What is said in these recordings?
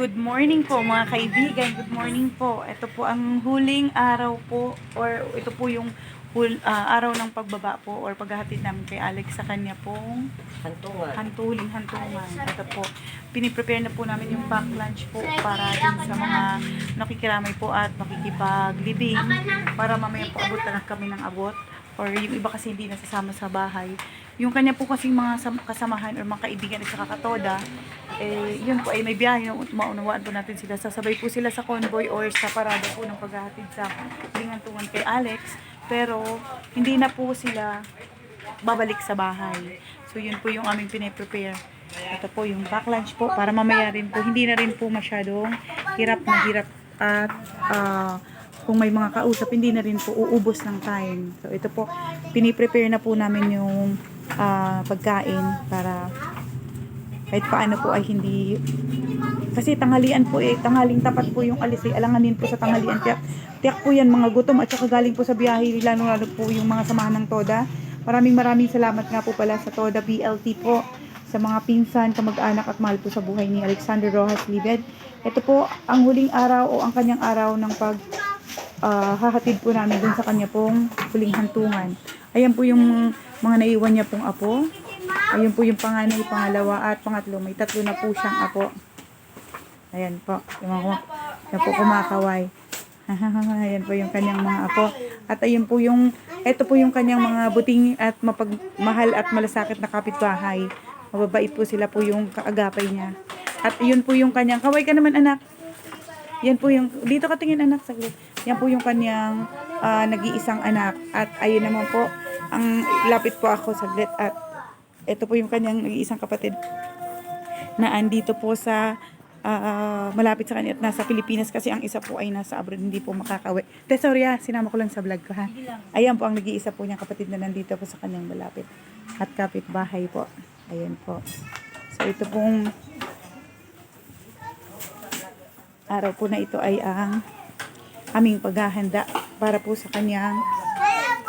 Good morning po mga kaibigan. Good morning po. Ito po ang huling araw po or ito po yung hul, ah, araw ng pagbaba po or paghahatid namin kay Alex sa kanya pong Hantungan. hantuling hantungan. Ito po. Piniprepare na po namin yung pack lunch po para din sa mga nakikiramay po at makikipaglibing para mamaya po abot na kami ng abot or yung iba kasi hindi nasasama sa bahay. Yung kanya po kasing mga sam- kasamahan or mga kaibigan at saka katoda, eh, yun po ay may biyahe na maunawaan po natin sila. Sasabay po sila sa convoy or sa parada po ng paghahatid sa lingantungan kay Alex. Pero hindi na po sila babalik sa bahay. So yun po yung aming pinaprepare. Ito po yung back lunch po para mamaya rin po hindi na rin po masyadong hirap na hirap at ah, kung may mga kausap hindi na rin po uubos ng time. So ito po piniprepare na po namin yung ah, pagkain para kahit paano po ay hindi kasi tanghalian po eh, tanghaling tapat po yung alis eh, alanganin po sa tanghalian. Tiyak, tiyak po yan mga gutom at saka galing po sa biyahe, lalo lalo po yung mga samahan ng Toda. Maraming maraming salamat nga po pala sa Toda BLT po sa mga pinsan, kamag-anak at mahal po sa buhay ni Alexander Rojas Libed. Ito po ang huling araw o ang kanyang araw ng pag ah, hahatid po namin dun sa kanya pong huling hantungan. Ayan po yung mga naiwan niya pong apo. Ayun po yung panganay, pangalawa at pangatlo. May tatlo na po siyang apo. Ayan po. Yung mga yan po kumakaway. ayan po yung kanyang mga apo. At ayun po yung, ito po yung kanyang mga buting at mapagmahal at malasakit na kapitbahay. Mababait po sila po yung kaagapay niya. At yun po yung kanyang, kaway ka naman anak. Yan po yung, dito ka tingin anak saglit. Yan po yung kanyang ah, nag-iisang anak. At ayun naman po, ang lapit po ako saglit. At ito po yung kanyang nag-iisang kapatid na andito po sa ah, malapit sa kanya at nasa Pilipinas kasi ang isa po ay nasa abroad, hindi po makakawi. Te, sorry ah, sinama ko lang sa vlog ko ha. Ayan po ang nag-iisa po niyang kapatid na nandito po sa kanyang malapit. At kapitbahay po. Ayan po. So ito pong araw po na ito ay ang aming paghahanda para po sa kanyang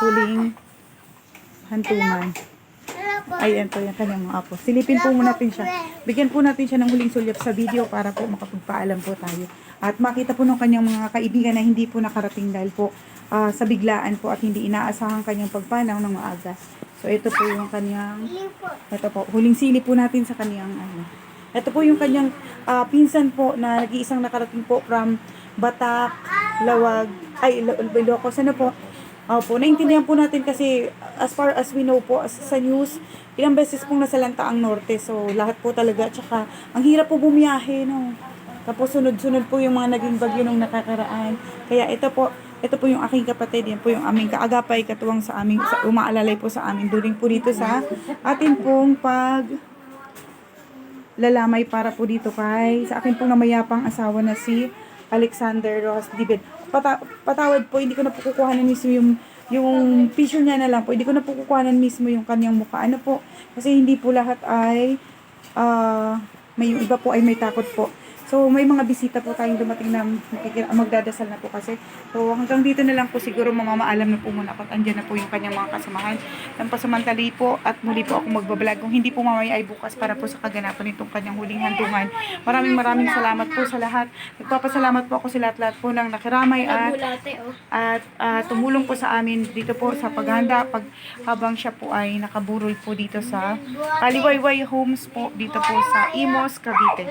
huling hantungan. Ayan po yung kanyang mga apo. Silipin po muna natin siya. Bigyan po natin siya ng huling sulyap sa video para po makapagpaalam po tayo. At makita po ng kanyang mga kaibigan na hindi po nakarating dahil po ah, sa biglaan po at hindi inaasahan kanyang pagpanaw ng maaga. So ito po yung kanyang ito po, huling sili po natin sa kanyang ano. Ito po yung kanyang ah, pinsan po na nag-iisang nakarating po from Batak, Lawag, ay Ilo- Ilocos. Ano po? Opo, naintindihan po natin kasi as far as we know po as sa news, ilang beses pong nasalanta ang norte. So lahat po talaga tsaka ang hirap po bumiyahe no. Tapos sunod-sunod po yung mga naging bagyo nung nakakaraan. Kaya ito po, ito po yung aking kapatid, yan po yung aming kaagapay, katuwang sa aming, sa, umaalalay po sa amin, during po dito sa atin pong pag lalamay para po dito kay sa akin pong namayapang asawa na si Alexander Ross Dibed. Pata- patawad po, hindi ko na po kukuhanan mismo yung yung picture niya na lang po. Hindi ko na po kukuhanan mismo yung kanyang mukha. Ano po? Kasi hindi po lahat ay ah may iba po ay may takot po. So, may mga bisita po tayong dumating na magdadasal na po kasi. So, hanggang dito na lang po siguro mamamaalam na po muna at andyan na po yung kanyang mga kasamahan. Ng pasamantali po at muli po ako magbablog. Kung hindi po mamaya ay bukas para po sa kaganapan nitong kanyang huling handungan. Maraming maraming salamat po sa lahat. Nagpapasalamat po ako sa lahat-lahat po ng nakiramay at oh. at ah, tumulong po sa amin dito po sa paghanda pag habang siya po ay nakaburol po dito sa Kaliwayway Homes po dito po sa Imos, Cavite.